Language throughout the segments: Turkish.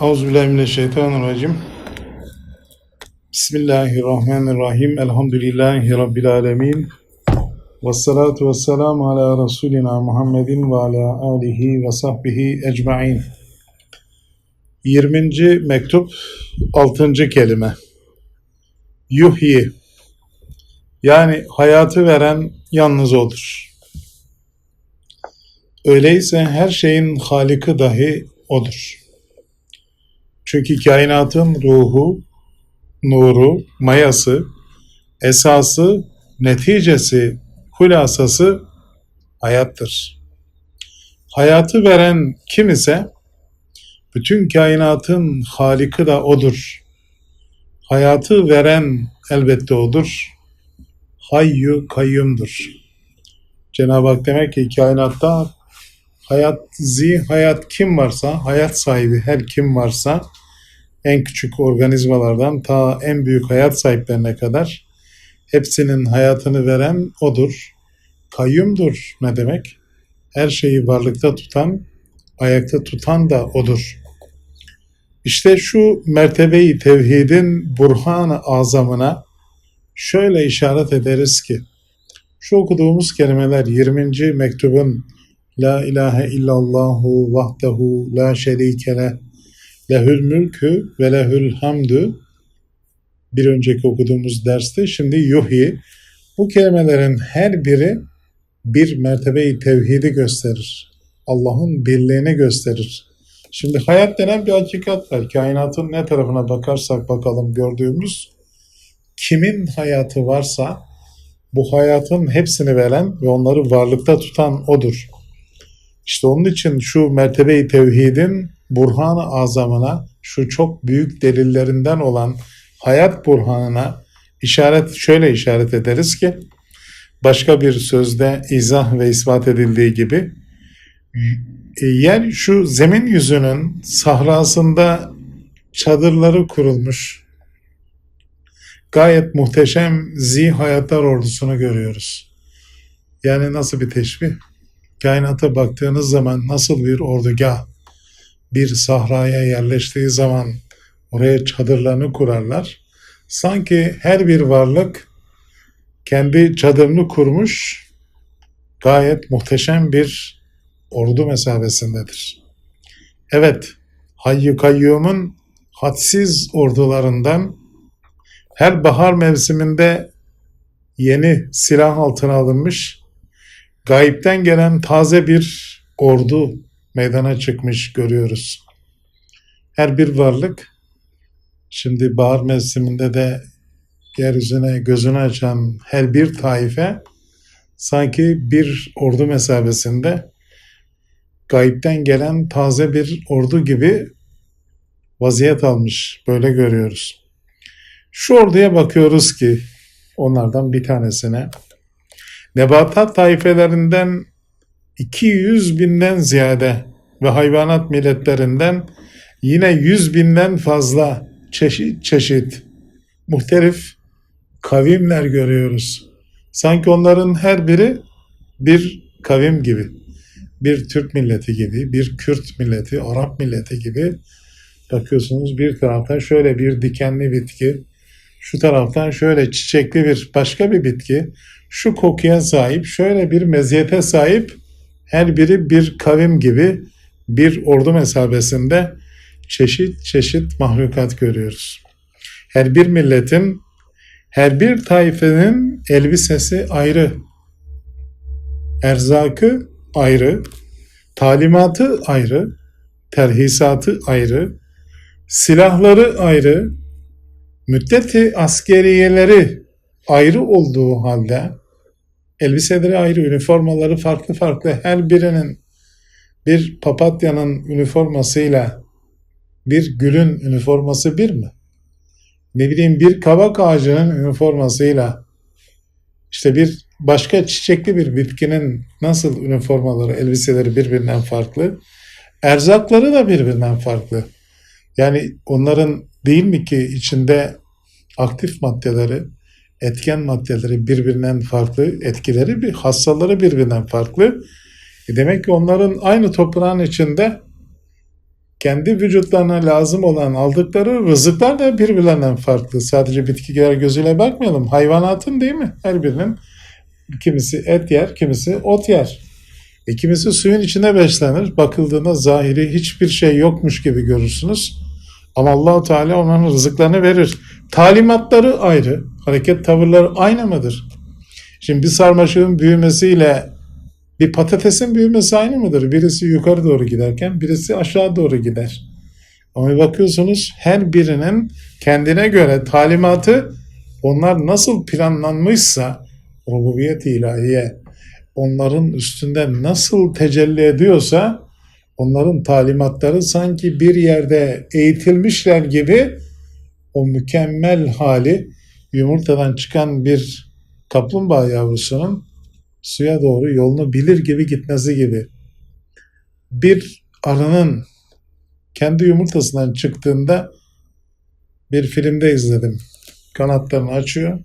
Euzubillahimineşşeytanirracim. Bismillahirrahmanirrahim. Elhamdülillahi Rabbil alemin. Ve salatu ve selamu ala Resulina Muhammedin ve ala alihi ve sahbihi ecma'in. 20. mektup 6. kelime. Yuhyi yani hayatı veren yalnız odur. Öyleyse her şeyin haliki dahi odur. Çünkü kainatın ruhu, nuru, mayası, esası, neticesi, hulasası hayattır. Hayatı veren kim ise bütün kainatın haliki da odur. Hayatı veren elbette odur. Hayyu kayyumdur. Cenab-ı Hak demek ki kainatta hayat zi hayat kim varsa, hayat sahibi her kim varsa en küçük organizmalardan ta en büyük hayat sahiplerine kadar hepsinin hayatını veren odur. Kayyumdur ne demek? Her şeyi varlıkta tutan, ayakta tutan da odur. İşte şu mertebeyi tevhidin burhan-ı azamına şöyle işaret ederiz ki şu okuduğumuz kelimeler 20. mektubun La ilahe illallahu vahdehu la şerike leh lehül mülkü ve lehül hamdü bir önceki okuduğumuz derste şimdi yuhi bu kelimelerin her biri bir mertebeyi tevhidi gösterir. Allah'ın birliğini gösterir. Şimdi hayat denen bir hakikat var. Kainatın ne tarafına bakarsak bakalım gördüğümüz kimin hayatı varsa bu hayatın hepsini veren ve onları varlıkta tutan odur. İşte onun için şu mertebeyi tevhidin burhan-ı azamına, şu çok büyük delillerinden olan hayat burhanına işaret şöyle işaret ederiz ki başka bir sözde izah ve ispat edildiği gibi yer şu zemin yüzünün sahrasında çadırları kurulmuş gayet muhteşem zi hayatlar ordusunu görüyoruz. Yani nasıl bir teşbih? Kainata baktığınız zaman nasıl bir ordugah bir sahraya yerleştiği zaman oraya çadırlarını kurarlar. Sanki her bir varlık kendi çadırını kurmuş gayet muhteşem bir ordu mesabesindedir. Evet, Hayy Kayyum'un hadsiz ordularından her bahar mevsiminde yeni silah altına alınmış, gayipten gelen taze bir ordu meydana çıkmış görüyoruz. Her bir varlık, şimdi bahar mevsiminde de yeryüzüne gözünü açan her bir taife, sanki bir ordu mesabesinde gayipten gelen taze bir ordu gibi vaziyet almış. Böyle görüyoruz. Şu orduya bakıyoruz ki onlardan bir tanesine nebatat taifelerinden 200 binden ziyade ve hayvanat milletlerinden yine 100 binden fazla çeşit çeşit muhtelif kavimler görüyoruz. Sanki onların her biri bir kavim gibi. Bir Türk milleti gibi, bir Kürt milleti, Arap milleti gibi bakıyorsunuz bir taraftan şöyle bir dikenli bitki, şu taraftan şöyle çiçekli bir başka bir bitki, şu kokuya sahip, şöyle bir meziyete sahip her biri bir kavim gibi bir ordu mesabesinde çeşit çeşit mahlukat görüyoruz. Her bir milletin, her bir taifenin elbisesi ayrı, erzakı ayrı, talimatı ayrı, terhisatı ayrı, silahları ayrı, müddeti askeriyeleri ayrı olduğu halde elbiseleri ayrı, üniformaları farklı farklı her birinin bir papatyanın üniformasıyla bir gülün üniforması bir mi? Ne bileyim bir kavak ağacının üniformasıyla işte bir başka çiçekli bir bitkinin nasıl üniformaları, elbiseleri birbirinden farklı, erzakları da birbirinden farklı. Yani onların değil mi ki içinde aktif maddeleri, etken maddeleri birbirinden farklı, etkileri bir hastaları birbirinden farklı. E demek ki onların aynı toprağın içinde kendi vücutlarına lazım olan aldıkları rızıklar da birbirlerinden farklı. Sadece bitkiler gözüyle bakmayalım. Hayvanatın değil mi? Her birinin kimisi et yer, kimisi ot yer. E kimisi suyun içinde beslenir. Bakıldığında zahiri hiçbir şey yokmuş gibi görürsünüz. Ama Allahu Teala onların rızıklarını verir. Talimatları ayrı, hareket tavırları aynı mıdır? Şimdi bir sarmaşığın büyümesiyle bir patatesin büyümesi aynı mıdır? Birisi yukarı doğru giderken birisi aşağı doğru gider. Ama bakıyorsunuz her birinin kendine göre talimatı onlar nasıl planlanmışsa rububiyet ilahiye onların üstünde nasıl tecelli ediyorsa onların talimatları sanki bir yerde eğitilmişler gibi o mükemmel hali yumurtadan çıkan bir kaplumbağa yavrusunun suya doğru yolunu bilir gibi gitmesi gibi. Bir arının kendi yumurtasından çıktığında bir filmde izledim. Kanatlarını açıyor.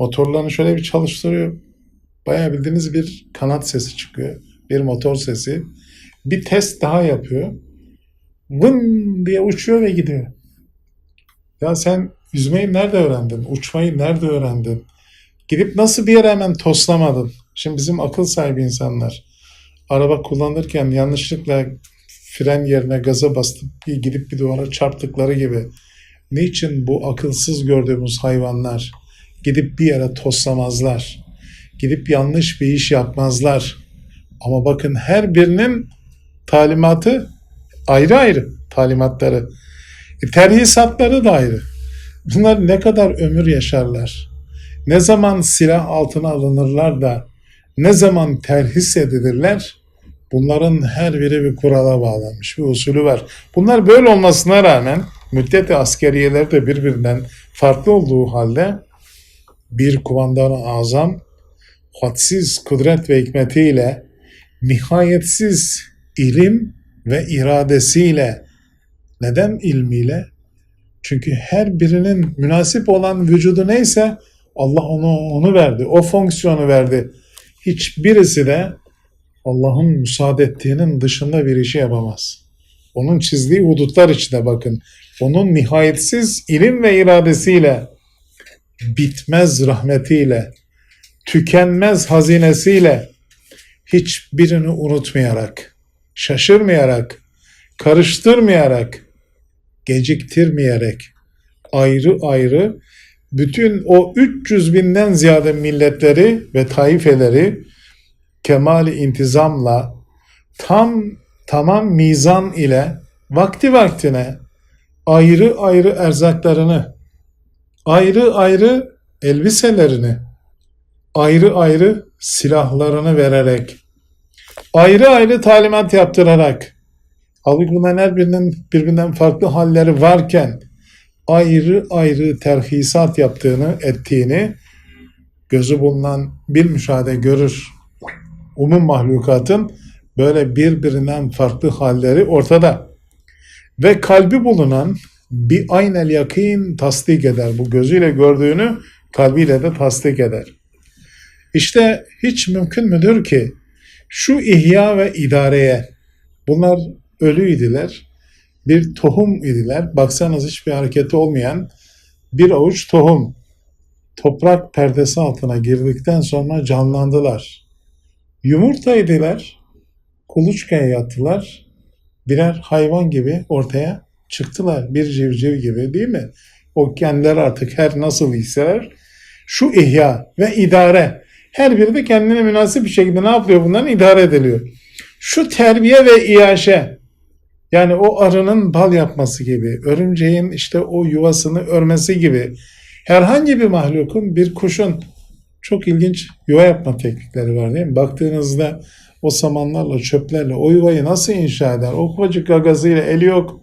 Motorlarını şöyle bir çalıştırıyor. Bayağı bildiğiniz bir kanat sesi çıkıyor. Bir motor sesi. Bir test daha yapıyor. Vın diye uçuyor ve gidiyor. Ya sen yüzmeyi nerede öğrendin? Uçmayı nerede öğrendin? Gidip nasıl bir yere hemen toslamadın? Şimdi bizim akıl sahibi insanlar araba kullanırken yanlışlıkla fren yerine gaza bastıp gidip bir duvara çarptıkları gibi niçin bu akılsız gördüğümüz hayvanlar gidip bir yere toslamazlar? Gidip yanlış bir iş yapmazlar. Ama bakın her birinin talimatı ayrı ayrı talimatları. E, terhisatları da ayrı. Bunlar ne kadar ömür yaşarlar? Ne zaman silah altına alınırlar da ne zaman terhis edilirler? Bunların her biri bir kurala bağlanmış, bir usulü var. Bunlar böyle olmasına rağmen müddet askeriyeleri de birbirinden farklı olduğu halde bir kumandan azam hadsiz kudret ve hikmetiyle nihayetsiz ilim ve iradesiyle neden ilmiyle? Çünkü her birinin münasip olan vücudu neyse Allah onu onu verdi. O fonksiyonu verdi. Hiçbirisi de Allah'ın müsaade ettiğinin dışında bir işi yapamaz. Onun çizdiği hudutlar içinde bakın. Onun nihayetsiz ilim ve iradesiyle, bitmez rahmetiyle, tükenmez hazinesiyle hiçbirini unutmayarak, şaşırmayarak, karıştırmayarak, geciktirmeyerek ayrı ayrı bütün o 300 binden ziyade milletleri ve taifeleri kemali intizamla tam tamam mizan ile vakti vaktine ayrı ayrı erzaklarını, ayrı ayrı elbiselerini, ayrı ayrı silahlarını vererek, ayrı ayrı talimat yaptırarak, bunların her birinin birbirinden farklı halleri varken, ayrı ayrı terhisat yaptığını, ettiğini gözü bulunan bir müşahede görür. Umum mahlukatın böyle birbirinden farklı halleri ortada. Ve kalbi bulunan bir aynel yakin tasdik eder. Bu gözüyle gördüğünü kalbiyle de tasdik eder. İşte hiç mümkün müdür ki şu ihya ve idareye bunlar ölüydiler bir tohum idiler. Baksanız hiçbir hareketi olmayan bir avuç tohum toprak perdesi altına girdikten sonra canlandılar. Yumurtaydılar, kuluçkaya yattılar, birer hayvan gibi ortaya çıktılar. Bir civciv gibi değil mi? O kendileri artık her nasıl hisseler. Şu ihya ve idare her biri de kendine münasip bir şekilde ne yapıyor bunların idare ediliyor. Şu terbiye ve iaşe yani o arının bal yapması gibi, örümceğin işte o yuvasını örmesi gibi herhangi bir mahlukun, bir kuşun çok ilginç yuva yapma teknikleri var değil mi? Baktığınızda o samanlarla, çöplerle o yuvayı nasıl inşa eder? O ufacık gagazıyla eli yok,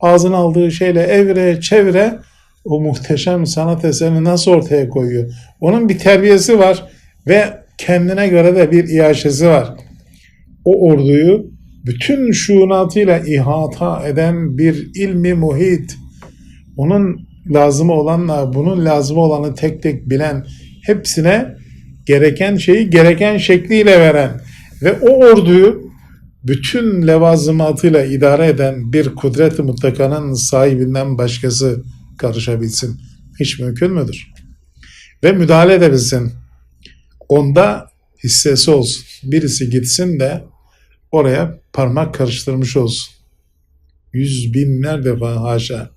ağzına aldığı şeyle evre çevre o muhteşem sanat eserini nasıl ortaya koyuyor? Onun bir terbiyesi var ve kendine göre de bir iaşesi var. O orduyu bütün şuunatıyla ihata eden bir ilmi muhit, onun lazımı olanla bunun lazımı olanı tek tek bilen, hepsine gereken şeyi gereken şekliyle veren ve o orduyu bütün levazımatıyla idare eden bir kudret-i mutlakanın sahibinden başkası karışabilsin. Hiç mümkün müdür? Ve müdahale edebilsin. Onda hissesi olsun. Birisi gitsin de oraya parmak karıştırmış olsun. Yüz binler defa haşa.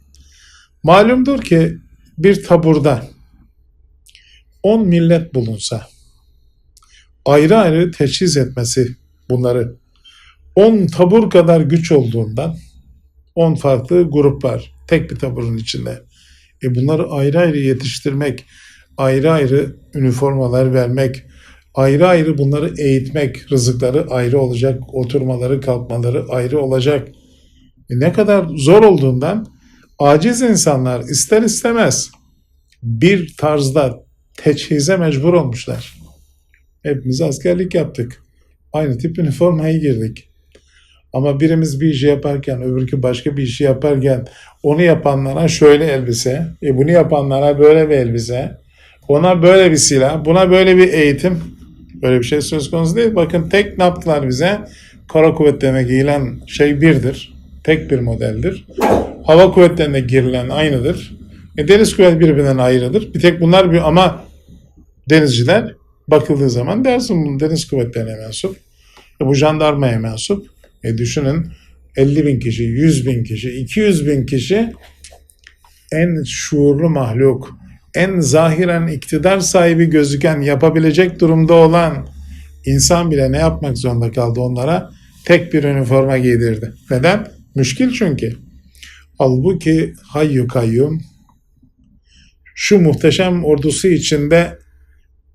Malumdur ki bir taburda 10 millet bulunsa ayrı ayrı teçhiz etmesi bunları 10 tabur kadar güç olduğundan 10 farklı grup var tek bir taburun içinde. E bunları ayrı ayrı yetiştirmek, ayrı ayrı üniformalar vermek, ayrı ayrı bunları eğitmek, rızıkları ayrı olacak, oturmaları, kalkmaları ayrı olacak. E ne kadar zor olduğundan aciz insanlar ister istemez bir tarzda teçhize mecbur olmuşlar. Hepimiz askerlik yaptık. Aynı tip üniformaya girdik. Ama birimiz bir işi yaparken öbürkü başka bir işi yaparken onu yapanlara şöyle elbise, e bunu yapanlara böyle bir elbise, ona böyle bir silah, buna böyle bir eğitim. Böyle bir şey söz konusu değil. Bakın tek ne yaptılar bize? Kara kuvvetlerine giyilen şey birdir. Tek bir modeldir. Hava kuvvetlerine girilen aynıdır. E, deniz kuvveti birbirinden ayrıdır. Bir tek bunlar bir ama denizciler bakıldığı zaman dersin bunu deniz kuvvetlerine mensup. E, bu jandarmaya mensup. E, düşünün 50 bin kişi, 100 bin kişi, 200 bin kişi en şuurlu mahluk, en zahiren iktidar sahibi gözüken, yapabilecek durumda olan insan bile ne yapmak zorunda kaldı onlara? Tek bir üniforma giydirdi. Neden? Müşkil çünkü. Halbuki hayyu kayyum şu muhteşem ordusu içinde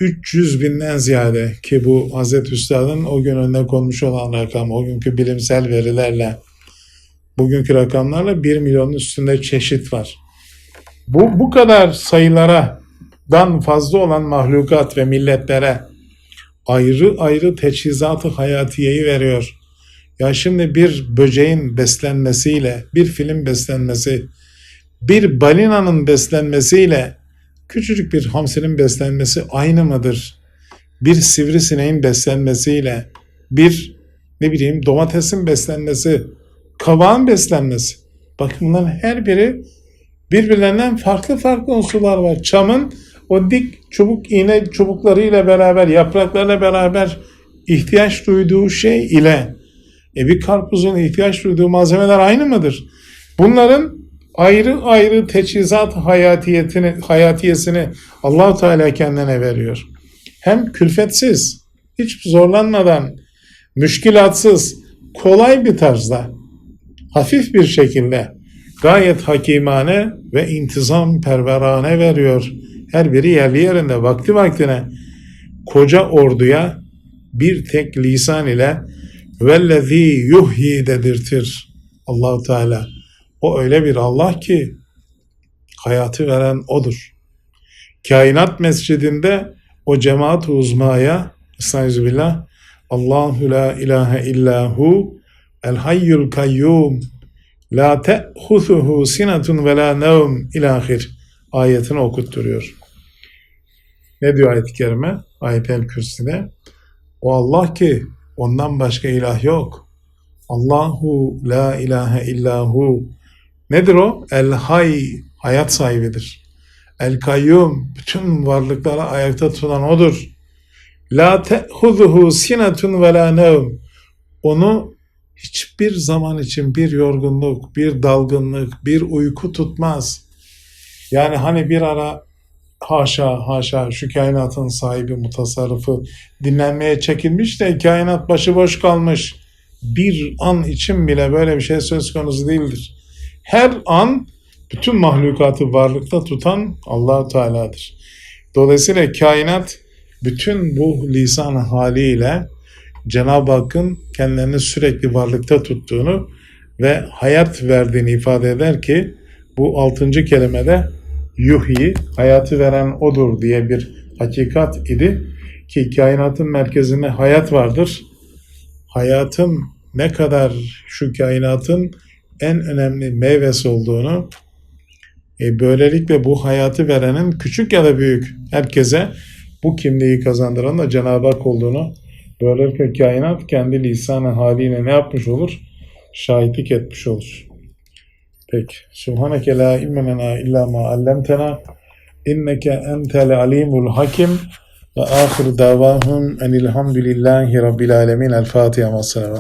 300 binden ziyade ki bu Hazreti Üstad'ın o gün önüne konmuş olan rakam, o günkü bilimsel verilerle, bugünkü rakamlarla 1 milyonun üstünde çeşit var. Bu, bu kadar sayılara dan fazla olan mahlukat ve milletlere ayrı ayrı teçhizatı hayatiyeyi veriyor. Ya şimdi bir böceğin beslenmesiyle, bir film beslenmesi, bir balinanın beslenmesiyle küçücük bir hamsinin beslenmesi aynı mıdır? Bir sivrisineğin beslenmesiyle bir ne bileyim domatesin beslenmesi, kavağın beslenmesi. Bakın bunların her biri birbirlerinden farklı farklı unsurlar var. Çamın o dik çubuk iğne çubuklarıyla beraber, yapraklarla beraber ihtiyaç duyduğu şey ile e bir karpuzun ihtiyaç duyduğu malzemeler aynı mıdır? Bunların ayrı ayrı teçhizat hayatiyetini, hayatiyesini allah Teala kendine veriyor. Hem külfetsiz, hiç zorlanmadan, müşkilatsız, kolay bir tarzda, hafif bir şekilde gayet hakimane ve intizam perverane veriyor. Her biri yerli yerinde vakti vaktine koca orduya bir tek lisan ile vellezî yuhyi dedirtir Allahu Teala. O öyle bir Allah ki hayatı veren odur. Kainat mescidinde o cemaat uzmaya Estağfirullah Allahu la ilahe illahu el hayyul kayyum la te'huzuhu sinatun ve la nevm ilahir ayetini okutturuyor. Ne diyor ayet-i kerime? Ayet-el Kürsi'de. O Allah ki ondan başka ilah yok. Allahu la ilahe illahu Nedir o? El hay, hayat sahibidir. El kayyum, bütün varlıkları ayakta tutan odur. La te'huzuhu sinetun ve la nevm. Onu hiçbir zaman için bir yorgunluk, bir dalgınlık, bir uyku tutmaz. Yani hani bir ara haşa haşa şu kainatın sahibi mutasarrıfı dinlenmeye çekilmiş de kainat başıboş kalmış. Bir an için bile böyle bir şey söz konusu değildir her an bütün mahlukatı varlıkta tutan allah Teala'dır. Dolayısıyla kainat bütün bu lisan haliyle Cenab-ı Hakk'ın kendilerini sürekli varlıkta tuttuğunu ve hayat verdiğini ifade eder ki bu altıncı kelimede yuhyi, hayatı veren odur diye bir hakikat idi ki kainatın merkezinde hayat vardır. Hayatın ne kadar şu kainatın en önemli meyvesi olduğunu e, böylelikle bu hayatı verenin küçük ya da büyük herkese bu kimliği kazandıran da Cenab-ı Hak olduğunu Böylelikle kainat kendi lisanı haliyle ne yapmış olur? Şahitlik etmiş olur. Peki. Subhaneke la ilme illa ma allamtena inneke entel alimul hakim ve ahir davahum enilhamdülillahi rabbil alemin. El Fatiha ve.